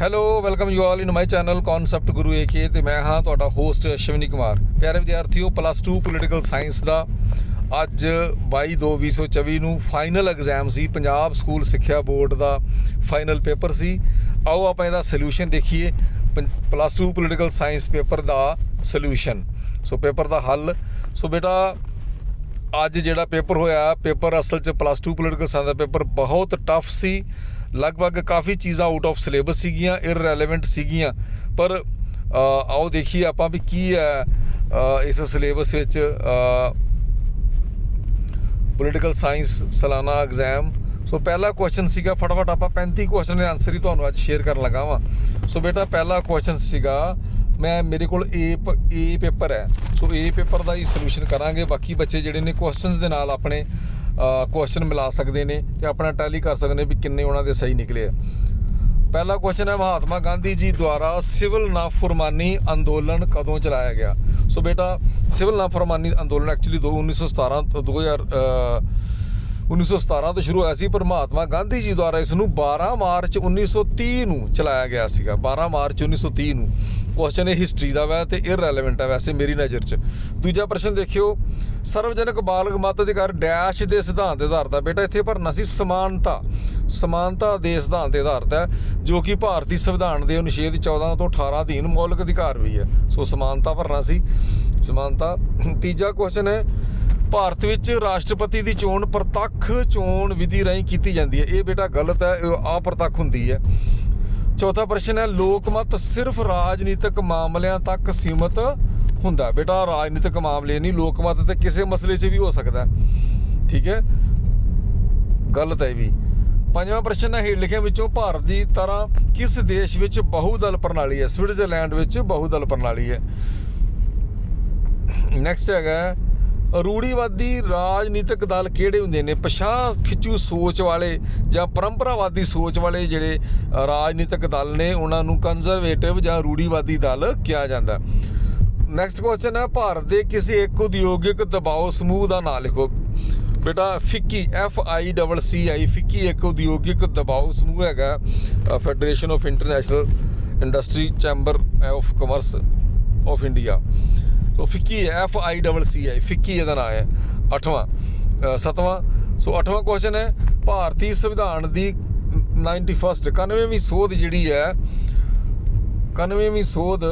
Hello welcome you all in my channel concept Guru AK ਤੇ ਮੈਂ ਹਾਂ ਤੁਹਾਡਾ ਹੋਸਟ ਅਸ਼ਵਨੀ ਕੁਮਾਰ ਪਿਆਰੇ ਵਿਦਿਆਰਥੀਓ ਪਲੱਸ 2 ਪੋਲੀਟੀਕਲ ਸਾਇੰਸ ਦਾ ਅੱਜ 22/2/2024 ਨੂੰ ਫਾਈਨਲ ਐਗਜ਼ਾਮ ਸੀ। ਪੰਜਾਬ ਸਕੂਲ ਸਿੱਖਿਆ ਬੋਰਡ ਦਾ ਫਾਈਨਲ ਪੇਪਰ ਸੀ। ਆਓ ਆਪਾਂ ਇਹਦਾ ਸੋਲੂਸ਼ਨ ਦੇਖੀਏ। ਪਲੱਸ 2 ਪੋਲੀਟੀਕਲ ਸਾਇੰਸ ਪੇਪਰ ਦਾ ਸੋਲੂਸ਼ਨ ਸੋ ਪੇਪਰ ਦਾ ਹੱਲ। ਸੋ ਬੇਟਾ, ਅੱਜ ਜਿਹੜਾ ਪੇਪਰ ਹੋਇਆ ਪੇਪਰ ਅਸਲ 'ਚ ਪਲੱਸ 2 ਪੋਲੀਟੀਕਲ ਸਾਇੰਸ ਦਾ ਪੇਪਰ ਬਹੁਤ ਟਫ ਸੀ। ਲਗਭਗ ਕਾਫੀ ਚੀਜ਼ਾਂ ਆਊਟ ਆਫ ਸਿਲੇਬਸ ਸੀਗੀਆਂ ਇਰਰੈਲੇਵੈਂਟ ਸੀਗੀਆਂ। ਪਰ ਆਓ ਦੇਖੀਏ ਆਪਾਂ ਵੀ ਕੀ ਹੈ ਇਸ ਸਿਲੇਬਸ ਵਿੱਚ ਪੋਲੀਟੀਕਲ ਸਾਇੰਸ ਸਾਲਾਨਾ ਐਗਜ਼ਾਮ ਸੋ ਪਹਿਲਾ ਕੁਐਸਚਨ ਸੀਗਾ, ਫਟਾਫਟ ਆਪਾਂ 35 ਕੁਐਸਚਨ ਦੇ ਆਨਸਰ ਹੀ ਤੁਹਾਨੂੰ ਅੱਜ ਸ਼ੇਅਰ ਕਰਨ ਲੱਗਾ ਵਾਂ। ਸੋ ਬੇਟਾ ਪਹਿਲਾ ਕੁਐਸਚਨ ਸੀਗਾ, ਮੈਂ, ਮੇਰੇ ਕੋਲ ਏ ਏ ਪੇਪਰ ਹੈ। ਸੋ ਏ ਪੇਪਰ ਦਾ ਹੀ ਸੋਲੂਸ਼ਨ ਕਰਾਂਗੇ, ਬਾਕੀ ਬੱਚੇ ਜਿਹੜੇ ਨੇ ਕੁਐਸਚਨਸ ਦੇ ਨਾਲ ਆਪਣੇ ਕੁਐਸਚਨ ਮਿਲਾ ਸਕਦੇ ਨੇ ਤੇ ਆਪਣਾ ਟੈਲੀ ਕਰ ਸਕਦੇ ਨੇ ਵੀ ਕਿੰਨੇ ਉਹਨਾਂ ਦੇ ਸਹੀ ਨਿਕਲੇ ਆ। ਪਹਿਲਾ ਕੁਐਸਚਨ ਹੈ ਮਹਾਤਮਾ ਗਾਂਧੀ ਜੀ ਦੁਆਰਾ ਸਿਵਲ ਨਾਫਰਮਾਨੀ ਅੰਦੋਲਨ ਕਦੋਂ ਚਲਾਇਆ ਗਿਆ? ਸੋ ਬੇਟਾ ਸਿਵਲ ਨਾਫਰਮਾਨੀ ਅੰਦੋਲਨ ਐਕਚੁਅਲੀ 1917 ਤੋਂ 2000 ਅ, 1917 ਤੋਂ ਸ਼ੁਰੂ ਹੋਇਆ ਸੀ ਪਰ ਮਹਾਤਮਾ ਗਾਂਧੀ ਜੀ ਦੁਆਰਾ ਇਸ ਨੂੰ 12 ਮਾਰਚ 1930 ਨੂੰ ਚਲਾਇਆ ਗਿਆ ਸੀਗਾ। 12 ਮਾਰਚ 1930 ਨੂੰ। ਕੁਐਸਚਨ ਇਹ ਹਿਸਟਰੀ ਦਾ ਵੈ ਤੇ ਇਰਰੈਲੇਵੈਂਟ ਹੈ ਵੈਸੇ ਮੇਰੀ ਨਜ਼ਰ 'ਚ। ਦੂਜਾ ਪ੍ਰਸ਼ਨ ਦੇਖਿਓ, ਸਰਵਜਨਕ ਬਾਲਗ ਮਤ ਅਧਿਕਾਰ ਡੈਸ਼ ਦੇ ਸਿਧਾਂਤ ਦੇ ਆਧਾਰ ਦਾ ਬੇਟਾ, ਇੱਥੇ ਭਰਨਾ ਸੀ ਸਮਾਨਤਾ। ਸਮਾਨਤਾ ਦੇ ਸਿਧਾਂਤ ਦੇ ਆਧਾਰਿਤ ਹੈ ਜੋ ਕਿ ਭਾਰਤੀ ਸੰਵਿਧਾਨ ਦੇ ਅਨੁਛੇਦ 14 ਤੋਂ 18 ਅਧੀਨ ਮੌਲਿਕ ਅਧਿਕਾਰ ਵੀ ਹੈ। ਸੋ ਸਮਾਨਤਾ ਭਰਨਾ ਸੀ, ਸਮਾਨਤਾ। ਤੀਜਾ ਕੁਐਸਚਨ ਹੈ, ਭਾਰਤ ਵਿੱਚ ਰਾਸ਼ਟਰਪਤੀ ਦੀ ਚੋਣ ਪ੍ਰਤੱਖ ਚੋਣ ਵਿਧੀ ਰਾਹੀਂ ਕੀਤੀ ਜਾਂਦੀ ਹੈ। ਇਹ ਬੇਟਾ ਗਲਤ ਹੈ, ਇਹ ਅਪ੍ਰਤੱਖ ਹੁੰਦੀ ਹੈ। ਚੌਥਾ ਪ੍ਰਸ਼ਨ ਹੈ, ਲੋਕ ਲੋਕਮਤ ਸਿਰਫ ਰਾਜਨੀਤਿਕ ਮਾਮਲਿਆਂ ਤੱਕ ਸੀਮਤ ਹੁੰਦਾ ਬੇਟਾ, ਰਾਜਨੀਤਿਕ ਮਾਮਲੇ ਨਹੀਂ, ਲੋਕ ਲੋਕਮਤ ਤੇ ਕਿਸੇ ਮਸਲੇ 'ਚ ਵੀ ਹੋ ਸਕਦਾ ਠੀਕ ਹੈ? ਗਲਤ ਹੈ ਇਹ ਵੀ। ਪੰਜਵਾਂ ਪ੍ਰਸ਼ਨ ਹੈ, ਹੇਠ ਲਿਖਿਆ ਵਿੱਚੋਂ ਭਾਰਤ ਦੀ ਤਰ੍ਹਾਂ ਕਿਸ ਦੇਸ਼ ਵਿੱਚ ਬਹੁਦਲ ਪ੍ਰਣਾਲੀ ਹੈ? ਸਵਿਟਜ਼ਰਲੈਂਡ ਵਿੱਚ ਬਹੁਦਲ ਪ੍ਰਣਾਲੀ ਹੈ। ਨੈਕਸਟ ਹੈਗਾ ਰੂੜੀਵਾਦੀ ਰਾਜਨੀਤਿਕ ਦਲ ਕਿਹੜੇ ਹੁੰਦੇ ਨੇ? ਪਛਾਣ ਖਿੱਚੂ ਸੋਚ ਵਾਲੇ ਜਾਂ ਪਰੰਪਰਾਵਾਦੀ ਸੋਚ ਵਾਲੇ ਜਿਹੜੇ ਰਾਜਨੀਤਿਕ ਦਲ ਨੇ, ਉਹਨਾਂ ਨੂੰ ਕੰਜ਼ਰਵੇਟਿਵ ਜਾਂ ਰੂੜੀਵਾਦੀ ਦਲ ਕਿਹਾ ਜਾਂਦਾ। ਨੈਕਸਟ ਕੁਐਸਚਨ ਹੈ, ਭਾਰਤ ਦੇ ਕਿਸੇ ਇੱਕ ਉਦਯੋਗਿਕ ਦਬਾਅ ਸਮੂਹ ਦਾ ਨਾਮ ਲਿਖੋ। ਬੇਟਾ, ਫਿੱਕੀ ਐਫ ਆਈ ਡਬਲ ਸੀ ਆਈ ਫਿੱਕੀ ਇੱਕ ਉਦਯੋਗਿਕ ਦਬਾਅ ਸਮੂਹ ਹੈਗਾ federation of international industry chamber of commerce of India so FICCI ਹੈ ਐਫ ਆਈ ਡਬਲ ਸੀ ਆਈ ਫਿੱਕੀ ਇਹਦਾ ਨਾਮ ਹੈ ਅੱਠਵਾਂ ਅ, ਸੱਤਵਾਂ। ਸੋ ਅੱਠਵਾਂ ਕੁਐਸਚਨ ਹੈ ਭਾਰਤੀ ਸੰਵਿਧਾਨ ਦੀ 91st 91ਵੀਂ ਸੋਧ ਜਿਹੜੀ ਹੈ 91ਵੀਂ ਸੋਧ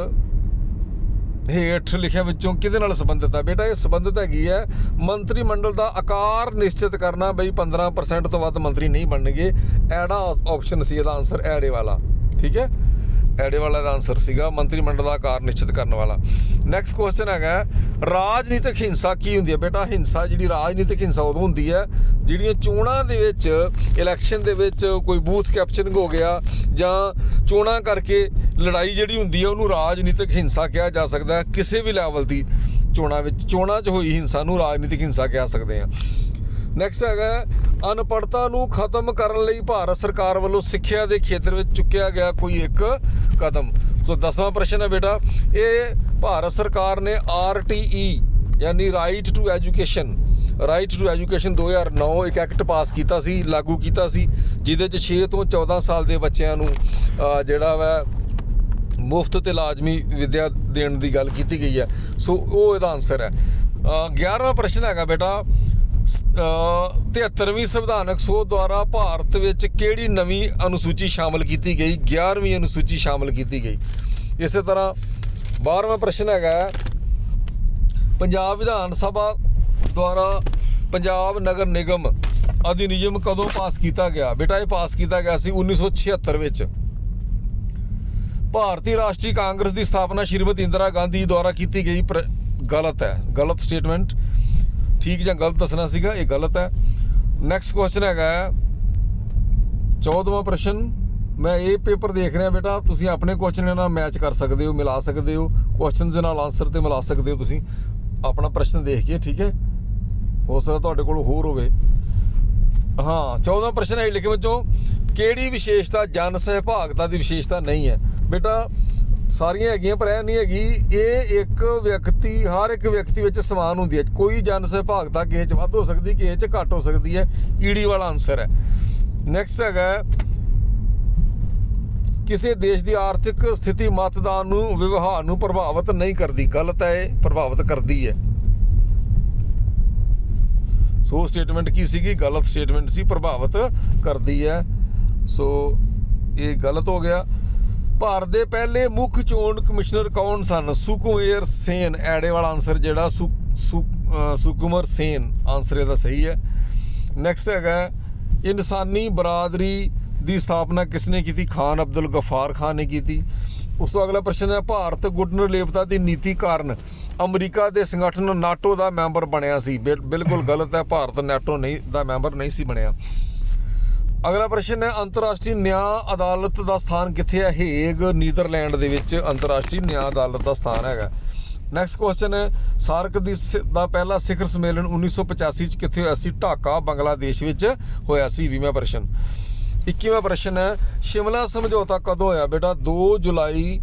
ਹੇਠ ਲਿਖਿਆ ਵਿੱਚੋਂ ਕਿਹਦੇ ਨਾਲ ਸੰਬੰਧਿਤ ਹੈ ਬੇਟਾ ਇਹ ਸੰਬੰਧਿਤ ਹੈਗੀ ਹੈ ਮੰਤਰੀ ਮੰਡਲ ਦਾ ਆਕਾਰ ਨਿਸ਼ਚਿਤ ਕਰਨਾ ਬਈ 15% ਤੋਂ ਵੱਧ ਮੰਤਰੀ ਨਹੀਂ ਬਣਨਗੇ। ਐੜਾ ਆਪਸ਼ਨ ਸੀ ਇਹਦਾ ਆਨਸਰ ਐੜੇ ਵਾਲਾ। ਠੀਕ ਹੈ? ਐੜੇ ਵਾਲਾ ਦਾ ਆਨਸਰ ਸੀਗਾ, ਮੰਤਰੀ ਮੰਡਲ ਦਾ ਆਕਾਰ ਨਿਸ਼ਚਿਤ ਕਰਨ ਵਾਲਾ। ਨੈਕਸਟ ਕੁਐਸਚਨ ਹੈਗਾ, ਰਾਜਨੀਤਿਕ ਹਿੰਸਾ ਕੀ ਹੁੰਦੀ ਹੈ? ਬੇਟਾ, ਹਿੰਸਾ ਜਿਹੜੀ ਰਾਜਨੀਤਿਕ ਹਿੰਸਾ ਉਦੋਂ ਹੁੰਦੀ ਹੈ, ਜਿਹੜੀਆਂ ਚੋਣਾਂ ਦੇ ਵਿੱਚ ਇਲੈਕਸ਼ਨ ਦੇ ਵਿੱਚ ਕੋਈ ਬੂਥ ਕੈਪਚਰਿੰਗ ਹੋ ਗਿਆ ਜਾਂ ਚੋਣਾਂ ਕਰਕੇ ਲੜਾਈ ਜਿਹੜੀ ਹੁੰਦੀ ਹੈ, ਉਹਨੂੰ ਰਾਜਨੀਤਿਕ ਹਿੰਸਾ ਕਿਹਾ ਜਾ ਸਕਦਾ ਹੈ। ਕਿਸੇ ਵੀ ਲੈਵਲ ਦੀ ਚੋਣਾਂ ਵਿੱਚ, ਚੋਣਾਂ 'ਚ ਹੋਈ ਹਿੰਸਾ ਨੂੰ ਰਾਜਨੀਤਿਕ ਹਿੰਸਾ ਕਹਿ ਸਕਦੇ ਆ ਨੈਕਸਟ ਹੈਗਾ ਹੈ, ਅਨਪੜ੍ਹਤਾ ਨੂੰ ਖਤਮ ਕਰਨ ਲਈ ਭਾਰਤ ਸਰਕਾਰ ਵੱਲੋਂ ਸਿੱਖਿਆ ਦੇ ਖੇਤਰ ਵਿੱਚ ਚੁੱਕਿਆ ਗਿਆ ਕੋਈ ਇੱਕ ਕਦਮ। ਸੋ ਦਸਵਾਂ ਪ੍ਰਸ਼ਨ ਹੈ ਬੇਟਾ ਇਹ ਭਾਰਤ ਸਰਕਾਰ ਨੇ ਆਰਟੀਈ ਯਾਨੀ right to education right to education 2009 ਇੱਕ ਐਕਟ ਪਾਸ ਕੀਤਾ ਸੀ ਲਾਗੂ ਕੀਤਾ ਸੀ ਜਿਹਦੇ ਚ 6 ਤੋਂ 14 ਸਾਲ ਦੇ ਬੱਚਿਆਂ ਨੂੰ ਜਿਹੜਾ ਵਾ ਮੁਫਤ ਤੇ ਲਾਜ਼ਮੀ ਵਿਦਿਆ ਦੇਣ ਦੀ ਗੱਲ ਕੀਤੀ ਗਈ ਹੈ। ਸੋ ਉਹ ਇਹਦਾ ਆਨਸਰ ਹੈ। ਅਹ 11ਵਾਂ ਪ੍ਰਸ਼ਨ ਹੈਗਾ ਬੇਟਾ 73ਵੀਂ ਸੰਵਿਧਾਨਕ ਸੋਧ ਦੁਆਰਾ ਭਾਰਤ ਵਿੱਚ ਕਿਹੜੀ ਨਵੀਂ ਅਨੁਸੂਚੀ ਸ਼ਾਮਲ ਕੀਤੀ ਗਈ? 11ਵੀਂ ਅਨੁਸੂਚੀ ਸ਼ਾਮਲ ਕੀਤੀ ਗਈ। ਇਸੇ ਤਰ੍ਹਾਂ 12ਵਾਂ ਪ੍ਰਸ਼ਨ ਹੈਗਾ ਪੰਜਾਬ ਵਿਧਾਨ ਸਭਾ ਦੁਆਰਾ ਪੰਜਾਬ ਨਗਰ ਨਿਗਮ ਅਧਿਨਿਯਮ ਕਦੋਂ ਪਾਸ ਕੀਤਾ ਗਿਆ? ਬੇਟਾ, ਇਹ ਪਾਸ ਕੀਤਾ ਗਿਆ ਸੀ 1976 ਵਿੱਚ। ਭਾਰਤੀ ਰਾਸ਼ਟਰੀ ਕਾਂਗਰਸ ਦੀ ਸਥਾਪਨਾ ਸ਼੍ਰੀਮਤੀ ਇੰਦਰਾ ਗਾਂਧੀ ਦੁਆਰਾ ਕੀਤੀ ਗਈ। ਪਰ- ਗਲਤ ਹੈ। ਗਲਤ ਸਟੇਟਮੈਂਟ। ਠੀਕ ਜਾਂ ਗਲਤ ਦੱਸਣਾ ਸੀਗਾ, ਇਹ ਗਲਤ ਹੈ। ਨੈਕਸਟ ਕੁਐਸਚਨ ਹੈਗਾ 14ਵਾਂ ਪ੍ਰਸ਼ਨ, ਮੈਂ ਇਹ ਪੇਪਰ ਦੇਖ ਰਿਹਾ ਬੇਟਾ, ਤੁਸੀਂ ਆਪਣੇ ਕੁਐਸਚਨ ਨਾਲ ਮੈਚ ਕਰ ਸਕਦੇ ਹੋ, ਮਿਲਾ ਸਕਦੇ ਹੋ ਕੁਐਸਚਨਸ ਦੇ ਨਾਲ ਆਨਸਰ ਤੇ ਮਿਲਾ ਸਕਦੇ ਹੋ ਤੁਸੀਂ। ਆਪਣਾ ਪ੍ਰਸ਼ਨ ਦੇਖ ਕੇ, ਠੀਕ ਹੈ? ਹੋ ਸਕਦਾ ਤੁਹਾਡੇ ਕੋਲ ਹੋਰ ਹੋਵੇ। ਹਾਂ 14ਵਾਂ ਪ੍ਰਸ਼ਨ ਹੈ ਲਿਖੇ ਵਿੱਚੋਂ, ਕਿਹੜੀ ਵਿਸ਼ੇਸ਼ਤਾ ਜਨ ਸਹਿਭਾਗਤਾ ਦੀ ਵਿਸ਼ੇਸ਼ਤਾ ਨਹੀਂ ਹੈ? ਬੇਟਾ ਸਾਰੀਆਂ ਹੈਗੀਆਂ, ਪਰ ਇਹ ਨਹੀਂ ਹੈਗੀ, ਇਹ ਇੱਕ ਵਿਅਕਤੀ, ਹਰ ਇੱਕ ਵਿਅਕਤੀ ਵਿੱਚ ਸਮਾਨ ਹੁੰਦੀ ਹੈ। ਕੋਈ ਜਨ ਸਹਿਭਾਗਤਾ ਕਿਸੇ 'ਚ ਵੱਧ ਹੋ ਸਕਦੀ, ਕਿਸੇ 'ਚ ਘੱਟ ਹੋ ਸਕਦੀ ਹੈ। ਈਡੀ ਵਾਲਾ ਆਨਸਰ ਹੈ। ਨੈਕਸਟ ਹੈਗਾ, ਕਿਸੇ ਦੇਸ਼ ਦੀ ਆਰਥਿਕ ਸਥਿਤੀ ਮਤਦਾਨ ਨੂੰ, ਵਿਵਹਾਰ ਨੂੰ ਪ੍ਰਭਾਵਿਤ ਨਹੀਂ ਕਰਦੀ। ਗਲਤ ਹੈ ਇਹ, ਪ੍ਰਭਾਵਿਤ ਕਰਦੀ ਹੈ। ਸੋ ਸਟੇਟਮੈਂਟ ਕੀ ਸੀਗੀ? ਗਲਤ ਸਟੇਟਮੈਂਟ ਸੀ, ਪ੍ਰਭਾਵਿਤ ਕਰਦੀ ਹੈ। ਸੋ ਇਹ ਗਲਤ ਹੋ ਗਿਆ। ਭਾਰਤ ਦੇ ਪਹਿਲੇ ਮੁੱਖ ਚੋਣ ਕਮਿਸ਼ਨਰ ਕੌਣ ਸਨ? ਸੁਕੁਮੇਰ ਸੇਨ। ਐੜੇ ਵਾਲਾ ਆਨਸਰ ਜਿਹੜਾ ਸੁ- ਸੁ- ਸੁਕੁਮਰ ਸੇਨ ਆਨਸਰ ਇਹਦਾ ਸਹੀ ਹੈ। ਨੈਕਸਟ ਹੈਗਾ, ਇਨਸਾਨੀ ਬਰਾਦਰੀ ਦੀ ਸਥਾਪਨਾ ਕਿਸਨੇ ਕੀਤੀ? ਖਾਨ ਅਬਦੁਲ ਗਫਾਰ ਖਾਨ ਨੇ ਕੀਤੀ। ਉਸ ਤੋਂ ਅਗਲਾ ਪ੍ਰਸ਼ਨ ਹੈ, ਭਾਰਤ ਗੁੱਟ ਨਿਰਲੇਪਤਾ ਦੀ ਨੀਤੀ ਕਾਰਨ ਅਮਰੀਕਾ ਦੇ ਸੰਗਠਨ ਨਾਟੋ ਦਾ ਮੈਂਬਰ ਬਣਿਆ ਸੀ। ਬਿਲ- ਬਿਲਕੁਲ ਗਲਤ ਹੈ, ਭਾਰਤ ਨਾਟੋ ਨਹੀਂ, ਦਾ ਮੈਂਬਰ ਨਹੀਂ ਸੀ ਬਣਿਆ। ਅਗਲਾ ਪ੍ਰਸ਼ਨ ਹੈ, ਅੰਤਰਰਾਸ਼ਟਰੀ ਨਿਆਂ ਅਦਾਲਤ ਦਾ ਸਥਾਨ ਕਿੱਥੇ ਹੈ? ਹੇਗ, ਨੀਦਰਲੈਂਡ ਦੇ ਵਿੱਚ ਅੰਤਰਰਾਸ਼ਟਰੀ ਨਿਆਂ ਅਦਾਲਤ ਦਾ ਸਥਾਨ ਹੈਗਾ। ਨੈਕਸਟ ਕੁਐਸਚਨ ਹੈ, ਸਾਰਕ ਦੀ ਸ- ਦਾ ਪਹਿਲਾ ਸਿਖਰ ਸੰਮੇਲਨ 1985 ਚ ਕਿੱਥੇ ਹੋਇਆ ਸੀ? ਢਾਕਾ, ਬੰਗਲਾਦੇਸ਼ ਵਿੱਚ ਹੋਇਆ ਸੀ 20ਵਾਂ ਪ੍ਰਸ਼ਨ। 21ਵਾਂ ਪ੍ਰਸ਼ਨ ਹੈ, ਸ਼ਿਮਲਾ ਸਮਝੌਤਾ ਕਦੋਂ ਹੋਇਆ? ਬੇਟਾ 2 ਜੁਲਾਈ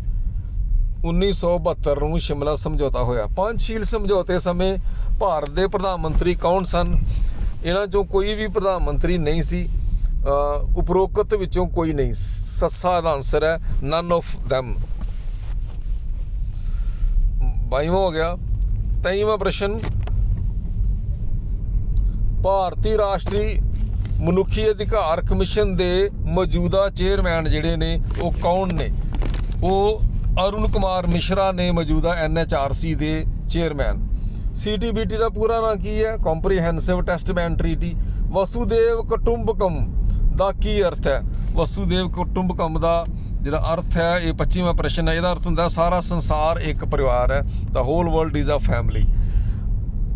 1972 ਨੂੰ ਸ਼ਿਮਲਾ ਸਮਝੌਤਾ ਹੋਇਆ। ਪੰਜਸ਼ੀਲ ਸਮਝੌਤੇ ਸਮੇਂ ਭਾਰਤ ਦੇ ਪ੍ਰਧਾਨ ਮੰਤਰੀ ਕੌਣ ਸਨ? ਇਹਨਾਂ ਚੋਂ ਕੋਈ ਵੀ ਪ੍ਰਧਾਨ ਮੰਤਰੀ ਨਹੀਂ ਸੀ। ਉਪਰੋਕਤ ਵਿੱਚੋਂ ਕੋਈ ਨਹੀਂ। ਸੱਸਾ ਦਾ ਆਨਸਰ ਹੈ ਨਨ ਆਫ them. ਬਾਈਵਾਂ ਹੋ ਗਿਆ। ਤਈਵਾਂ ਪ੍ਰਸ਼ਨ। ਭਾਰਤੀ ਰਾਸ਼ਟਰੀ ਮਨੁੱਖੀ ਅਧਿਕਾਰ ਕਮਿਸ਼ਨ ਦੇ ਮੌਜੂਦਾ ਚੇਅਰਮੈਨ ਜਿਹੜੇ ਨੇ, ਉਹ ਕੌਣ ਨੇ? ਉਹ ਅਰੁਣ ਕੁਮਾਰ ਮਿਸ਼ਰਾ ਨੇ ਮੌਜੂਦਾ ਐਨਐਚਆਰਸੀ ਦੇ ਚੇਅਰਮੈਨ। ਸੀਟੀਬੀਟੀ ਦਾ ਪੂਰਾ ਨਾਂ ਕੀ ਹੈ? ਕੰਪਰੀਹੈਂਸਿਵ ਟੈਸਟ ਬੈਨ ਟ੍ਰੀਟੀ ਵਸੂਦੇਵ ਕੁਟੁੰਬਕਮ। ਦਾ ਕੀ ਅਰਥ ਹੈ? ਵਸੂਦੇਵ ਕੁਟੁੰਬਕਮ ਦਾ ਜਿਹੜਾ ਅਰਥ ਹੈ ਇਹ 25ਵਾਂ ਪ੍ਰਸ਼ਨ ਹੈ। ਇਹਦਾ ਅਰਥ ਹੁੰਦਾ ਸਾਰਾ ਸੰਸਾਰ ਇੱਕ ਪਰਿਵਾਰ ਹੈ। The whole world is a family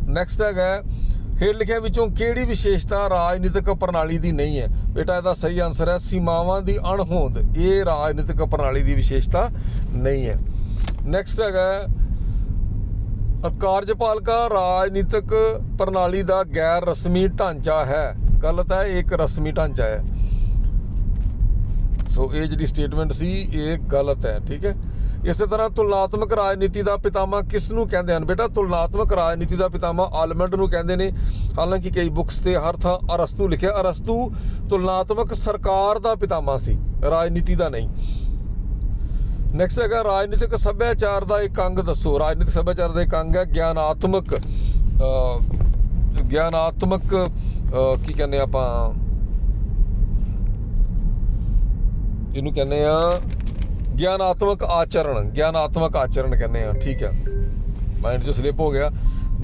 next ਹੈਗਾ ਹੇਠ ਲਿਖਿਆਂ ਵਿੱਚੋਂ ਕਿਹੜੀ ਵਿਸ਼ੇਸ਼ਤਾ ਰਾਜਨੀਤਿਕ ਪ੍ਰਣਾਲੀ ਦੀ ਨਹੀਂ ਹੈ? ਬੇਟਾ ਇਹਦਾ ਸਹੀ ਆਨਸਰ ਹੈ ਸੀਮਾਵਾਂ ਦੀ ਅਣਹੋਂਦ। ਇਹ ਰਾਜਨੀਤਿਕ ਪ੍ਰਣਾਲੀ ਦੀ ਵਿਸ਼ੇਸ਼ਤਾ ਨਹੀਂ ਹੈ। ਨੈਕਸਟ ਹੈਗਾ ਹੈ, ਕਾਰਜਪਾਲਿਕਾ ਰਾਜਨੀਤਿਕ ਪ੍ਰਣਾਲੀ ਦਾ ਗੈਰ ਰਸਮੀ ਢਾਂਚਾ ਹੈ। ਗਲਤ ਹੈ ਇਹ ਇੱਕ ਰਸਮੀ ਢਾਂਚਾ ਹੈ। ਸੋ ਇਹ ਜਿਹੜੀ ਸਟੇਟਮੈਂਟ ਸੀ, ਇਹ ਗਲਤ ਹੈ, ਠੀਕ ਹੈ? ਇਸੇ ਤਰ੍ਹਾਂ ਤੁਲਨਾਤਮਕ ਰਾਜਨੀਤੀ ਦਾ ਪਿਤਾਮਾ ਕਿਸ ਨੂੰ ਕਹਿੰਦੇ ਹਨ? ਬੇਟਾ, ਤੁਲਨਾਤਮਕ ਰਾਜਨੀਤੀ ਦਾ ਪਿਤਾਮਾ ਆਲਮੰਡ ਨੂੰ ਕਹਿੰਦੇ ਨੇ। ਹਾਲਾਂਕਿ ਕਈ ਬੁੱਕਸ ਤੇ ਹਰ ਥਾਂ ਅਰਸਤੂ ਲਿਖਿਆ, ਅਰਸਤੂ ਤੁਲਨਾਤਮਕ ਸਰਕਾਰ ਦਾ ਪਿਤਾਮਾ ਸੀ, ਰਾਜਨੀਤੀ ਦਾ ਨਹੀਂ। ਨੈਕਸਟ ਹੈਗਾ, ਰਾਜਨੀਤਿਕ ਸੱਭਿਆਚਾਰ ਦਾ ਇੱਕ ਅੰਗ ਦੱਸੋ। ਰਾਜਨੀਤਿਕ ਸੱਭਿਆਚਾਰ ਦਾ ਇੱਕ ਅੰਗ ਹੈ ਗਿਆਨਾਤਮਕ ਗਿਆਨਾਤਮਕ ਕੀ ਕਹਿੰਦੇ ਆਪਾਂ? ਇਹਨੂੰ ਕਹਿੰਦੇ ਆ ਗਿਆਨਾਤਮਕ ਆਚਰਣ ਗਿਆਨਾਤਮਕ ਆਚਰਣ ਕਹਿੰਦੇ ਆ, ਠੀਕ ਹੈ ਮਾਈਂਡ ਜੋ ਸਲਿਪ ਹੋ ਗਿਆ।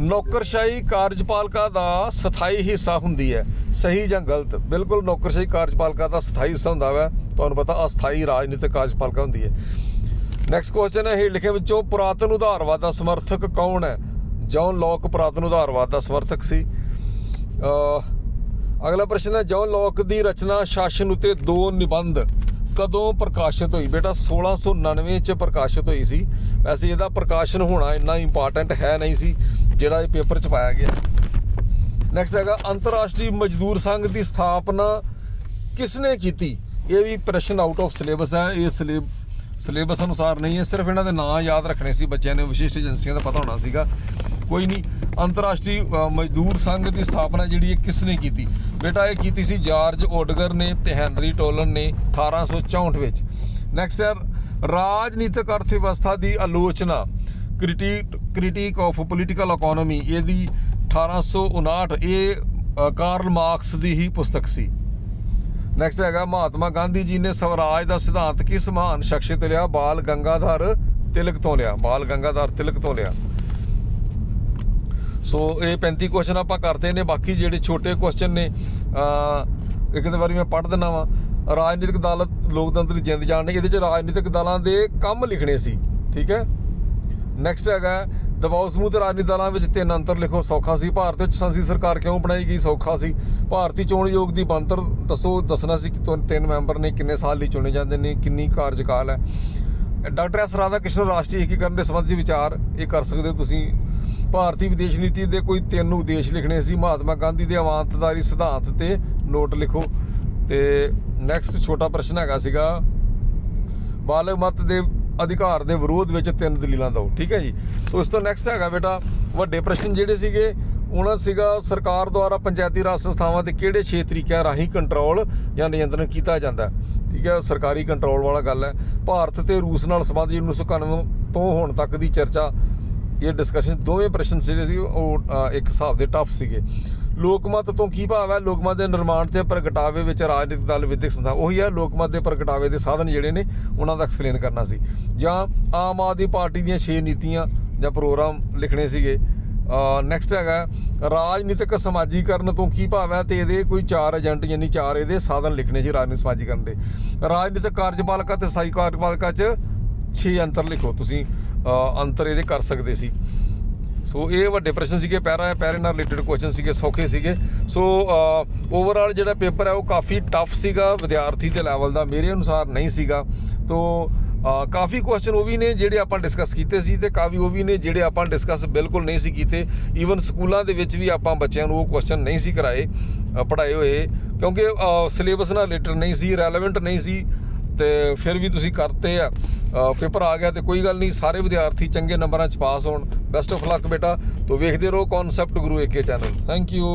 ਨੌਕਰਸ਼ਾਹੀ ਕਾਰਜਪਾਲਕਾ ਦਾ ਸਥਾਈ ਹਿੱਸਾ ਹੁੰਦੀ ਹੈ। ਸਹੀ ਜਾਂ ਗਲਤ? ਬਿਲਕੁਲ ਨੌਕਰਸ਼ਾਹੀ ਕਾਰਜਪਾਲਕਾ ਦਾ ਸਥਾਈ ਹਿੱਸਾ ਹੁੰਦਾ ਹੈ ਤੁਹਾਨੂੰ ਪਤਾ ਅਸਥਾਈ ਰਾਜਨੀਤਿਕ ਕਾਰਜਪਾਲਕਾ ਹੁੰਦੀ ਹੈ। ਨੈਕਸਟ ਕੁਐਸਚਨ ਹੈ ਹੇਠ ਲਿਖੇ ਵਿੱਚੋਂ ਪੁਰਾਤਨ ਉਧਾਰਵਾਦ ਦਾ ਸਮਰਥਕ ਕੌਣ ਹੈ? ਜੌਨ ਲੋਕ ਪੁਰਾਤਨ ਉਧਾਰਵਾਦ ਦਾ ਸਮਰਥਕ ਸੀ। ਅਹ ਅਗਲਾ ਪ੍ਰਸ਼ਨ ਹੈ, ਜੌਨ ਲੋਕ ਦੀ ਰਚਨਾ ਸ਼ਾਸਨ ਉਤੇ ਦੋ ਨਿਬੰਧ ਕਦੋਂ ਪ੍ਰਕਾਸ਼ਿਤ ਹੋਈ? ਬੇਟਾ 1699 ਚ ਪ੍ਰਕਾਸ਼ਿਤ ਹੋਈ ਸੀ। ਵੈਸੇ ਇਹਦਾ ਪ੍ਰਕਾਸ਼ਨ ਹੋਣਾ ਇੰਨਾ ਇੰਪੋਰਟੈਂਟ ਹੈ ਨਹੀਂ ਸੀ, ਜਿਹੜਾ ਇਹ ਪੇਪਰ ਚ ਪਾਇਆ ਗਿਆ। ਨੈਕਸਟ ਹੈਗਾ, ਅੰਤਰਰਾਸ਼ਟਰੀ ਮਜ਼ਦੂਰ ਸੰਘ ਦੀ ਸਥਾਪਨਾ ਕਿਸਨੇ ਕੀਤੀ? ਇਹ ਵੀ ਪ੍ਰਸ਼ਨ ਆਊਟ ਆਫ ਸਿਲੇਬਸ ਹੈ। ਇਹ ਸਿਲੇਬ ਸਿਲੇਬਸ ਅਨੁਸਾਰ ਨਹੀਂ ਹੈ, ਸਿਰਫ ਇਹਨਾਂ ਦੇ ਨਾਂ ਯਾਦ ਰੱਖਣੇ ਸੀ, ਬੱਚਿਆਂ ਨੇ, ਵਿਸ਼ਿਸ਼ਟ ਏਜੰਸੀਆਂ ਦਾ ਪਤਾ ਹੋਣਾ ਸੀਗਾ। ਕੋਈ ਨਹੀਂ, ਅੰਤਰਰਾਸ਼ਟਰੀ ਮਜ਼ਦੂਰ ਸੰਘ ਦੀ ਸਥਾਪਨਾ ਜਿਹੜੀ ਹੈ, ਕਿਸਨੇ ਕੀਤੀ? ਬੇਟਾ, ਇਹ ਕੀਤੀ ਸੀ ਜਾਰਜ ਓਡਗਰ ਨੇ ਤੇ ਹੈਨਰੀ ਟੋਲਨ ਨੇ 1864 ਵਿੱਚ। ਨੈਕਸਟ ਹੈ ਰਾਜਨੀਤਿਕ ਅਰਥ ਵਿਵਸਥਾ ਦੀ ਆਲੋਚਨਾ। Critique critique of political economy ਇਹਦੀ 1859 ਇਹ ਕਾਰਲ ਮਾਰਕਸ ਦੀ ਹੀ ਪੁਸਤਕ ਸੀ। ਨੈਕਸਟ ਹੈਗਾ, ਮਹਾਤਮਾ ਗਾਂਧੀ ਜੀ ਨੇ ਸਵਰਾਜ ਦਾ ਸਿਧਾਂਤ ਕਿਸ ਮਹਾਨ ਸ਼ਖਸੀਅਤ ਲਿਆ? ਬਾਲ ਗੰਗਾਧਰ ਤਿਲਕ ਤੋਂ ਲਿਆ। ਬਾਲ ਗੰਗਾਧਰ ਤਿਲਕ ਤੋਂ ਲਿਆ। ਸੋ ਇਹ 35 ਕੁਐਸਚਨ ਆਪਾਂ ਕਰਤੇ ਨੇ, ਬਾਕੀ ਜਿਹੜੇ ਛੋਟੇ ਕੁਐਸਚਨ ਨੇ ਅ ਇੱਕ ਦੇ ਵਾਰੀ ਮੈਂ ਪੜ੍ਹ ਦਿੰਦਾ ਵਾਂ। ਰਾਜਨੀਤਿਕ ਦਲ ਲੋਕਤੰਤਰ ਦੀ ਜਿੰਦ ਜਾਣ ਨੇ ਇਹਦੇ ਚ ਰਾਜਨੀਤਿਕ ਦਲਾਂ ਦੇ ਕੰਮ ਲਿਖਣੇ ਸੀ, ਠੀਕ ਹੈ? ਨੈਕਸਟ ਹੈਗਾ ਦਬਾਅ ਸਮੂਹ ਤੇ ਰਾਜਨੀਤਿਕ ਦਲਾਂ ਵਿੱਚ ਤਿੰਨ ਅੰਤਰ ਲਿਖੋ, ਸੌਖਾ ਸੀ। ਭਾਰਤ ਵਿੱਚ ਸੰਸਦੀ ਸਰਕਾਰ ਕਿਉਂ ਬਣਾਈ ਗਈ? ਸੌਖਾ ਸੀ। ਭਾਰਤੀ ਚੋਣ ਆਯੋਗ ਦੀ ਬਣਤਰ ਦੱਸੋ, ਦੱਸਣਾ ਸੀ ਕਿ ਤੁਨ- ਤਿੰਨ ਮੈਂਬਰ ਨੇ ਕਿੰਨੇ ਸਾਲ ਲਈ ਚੁਣੇ ਜਾਂਦੇ ਨੇ, ਕਿੰਨੀ ਕਾਰਜਕਾਲ ਹੈ? ਡਾਕਟਰ ਐਸ ਰਾਧਾ ਕ੍ਰਿਸ਼ਨ ਰਾਸ਼ਟਰੀ ਏਕੀਕਰਨ ਦੇ ਸੰਬੰਧੀ ਵਿਚਾਰ ਇਹ ਕਰ ਸਕਦੇ ਹੋ ਤੁਸੀਂ। ਭਾਰਤੀ ਵਿਦੇਸ਼ ਨੀਤੀ ਦੇ ਕੋਈ ਤਿੰਨ ਉਦੇਸ਼ ਲਿਖਣੇ ਸੀ। ਮਹਾਤਮਾ ਗਾਂਧੀ ਦੇ ਅਵਾਂਤਦਾਰੀ ਸਿਧਾਂਤ ਤੇ ਨੋਟ ਲਿਖੋ। ਤੇ ਨੈਕਸਟ ਛੋਟਾ ਪ੍ਰਸ਼ਨ ਹੈਗਾ ਸੀਗਾ ਬਾਲਗ ਮਤ ਦੇ ਅਧਿਕਾਰ ਦੇ ਵਿਰੋਧ ਵਿੱਚ ਤਿੰਨ ਦਲੀਲਾਂ ਦਿਓ। ਠੀਕ ਹੈ ਜੀ? ਸੋ ਇਸ ਤੋਂ ਨੈਕਸਟ ਹੈਗਾ ਬੇਟਾ, ਵੱਡੇ ਪ੍ਰਸ਼ਨ ਜਿਹੜੇ ਸੀਗੇ, ਉਹਨਾਂ ਸੀਗਾ ਸਰਕਾਰ ਦੁਆਰਾ ਪੰਚਾਇਤੀ ਰਾਜ ਸੰਸਥਾਵਾਂ ਦੇ ਕਿਹੜੇ ਛੇ ਤਰੀਕਿਆਂ ਰਾਹੀਂ ਕੰਟਰੋਲ ਜਾਂ ਨਿਯੰਤਰਣ ਕੀਤਾ ਜਾਂਦਾ ਠੀਕ ਹੈ, ਸਰਕਾਰੀ ਕੰਟਰੋਲ ਵਾਲਾ ਗੱਲ ਹੈ। ਭਾਰਤ ਤੇ ਰੂਸ ਨਾਲ ਸੰਬੰਧ 1991 ਤੋਂ ਹੁਣ ਤੱਕ ਦੀ ਚਰਚਾ ਇਹ ਡਿਸਕਸ਼ਨ ਦੋਵੇਂ ਪ੍ਰਸ਼ਨ ਜਿਹੜੇ ਸੀ ਉਹ ਇੱਕ ਹਿਸਾਬ ਦੇ ਟਫ ਸੀਗੇ। ਲੋਕਮਤ ਤੋਂ ਕੀ ਭਾਵ ਹੈ? ਲੋਕਮਤ ਦੇ ਨਿਰਮਾਣ ਤੇ ਪ੍ਰਗਟਾਵੇ ਵਿੱਚ ਰਾਜਨੀਤਿਕ ਦਲ, ਵਿਦਿਅਕ ਸੰਸਥਾ, ਉਹੀ ਹੈ, ਲੋਕਮਤ ਦੇ ਪ੍ਰਗਟਾਵੇ ਦੇ ਸਾਧਨ ਜਿਹੜੇ ਨੇ, ਉਹਨਾਂ ਦਾ ਐਕਸਪਲੇਨ ਕਰਨਾ ਸੀ। ਜਾਂ ਆਮ ਆਦਮੀ ਪਾਰਟੀ ਦੀਆਂ 6 ਨੀਤੀਆਂ ਜਾਂ ਪ੍ਰੋਗਰਾਮ ਲਿਖਣੇ ਸੀਗੇ। ਨੈਕਸਟ ਹੈਗਾ, ਰਾਜਨੀਤਿਕ ਸਮਾਜੀਕਰਨ ਤੋਂ ਕੀ ਭਾਵ ਹੈ? ਤੇ ਇਹਦੇ ਕੋਈ ਚਾਰ ਏਜੰਟ ਯਾਨੀ ਚਾਰ ਇਹਦੇ ਸਾਧਨ ਲਿਖਣੇ ਸੀ ਰਾਜਨੀਤਿਕ ਸਮਾਜੀਕਰਨ ਦੇ। ਰਾਜਨੀਤਿਕ ਕਾਰਜਪਾਲਿਕਾ ਤੇ ਸਥਾਈ ਕਾਰਜਪਾਲਕਾ 'ਚ 6 ਅੰਤਰ ਲਿਖੋ ਤੁਸੀਂ। ਅੰਤਰ ਇਹਦੇ ਕਰ ਸਕਦੇ ਸੀ। ਸੋ ਇਹ ਵੱਡੇ ਪ੍ਰਸ਼ਨ ਸੀਗੇ ਪੈਰਾ ਪੈਰੇ ਨਾਲ ਰਿਲੇਟਡ ਕੁਐਸਚਨ ਸੀਗੇ ਸੌਖੇ ਸੀਗੇ। ਸੋ ਓਵਰਆਲ ਜਿਹੜਾ ਪੇਪਰ ਹੈ ਉਹ ਕਾਫੀ ਟਫ ਸੀਗਾ ਵਿਦਿਆਰਥੀ ਦੇ ਲੈਵਲ ਦਾ ਮੇਰੇ ਅਨੁਸਾਰ ਨਹੀਂ ਸੀਗਾ। ਤੋ ਕਾਫੀ ਕੁਐਸਚਨ ਉਹ ਵੀ ਨੇ ਜਿਹੜੇ ਆਪਾਂ ਡਿਸਕਸ ਕੀਤੇ ਸੀ ਤੇ ਕਾਫੀ ਉਹ ਵੀ ਨੇ ਜਿਹੜੇ ਆਪਾਂ ਡਿਸਕਸ ਬਿਲਕੁਲ ਨਹੀਂ ਸੀ ਕੀਤੇ। ਈਵਨ ਸਕੂਲਾਂ ਦੇ ਵਿੱਚ ਵੀ ਆਪਾਂ ਬੱਚਿਆਂ ਨੂੰ ਉਹ ਕੁਐਸਚਨ ਨਹੀਂ ਸੀ ਕਰਾਏ ਅ, ਪੜ੍ਹਾਏ ਹੋਏ। ਕਿਉਂਕਿ ਸਿਲੇਬਸ ਨਾਲ ਰਿਲੇਟਡ ਨਹੀਂ ਸੀ ਰੈਲੇਵੈਂਟ ਨਹੀਂ ਸੀ। ਤੇ ਫਿਰ ਵੀ ਤੁਸੀਂ ਕਰਤੇ ਆ। ਪੇਪਰ ਆ ਗਿਆ ਤੇ ਕੋਈ ਗੱਲ ਨਹੀਂ, ਸਾਰੇ ਵਿਦਿਆਰਥੀ ਚੰਗੇ ਨੰਬਰਾਂ 'ਚ ਪਾਸ ਹੋਣ। ਬੈਸਟ ਆਫ ਲੱਕ ਬੇਟਾ। ਤੋਂ ਵੇਖਦੇ ਰਹੋ concept Guru AK channel thank you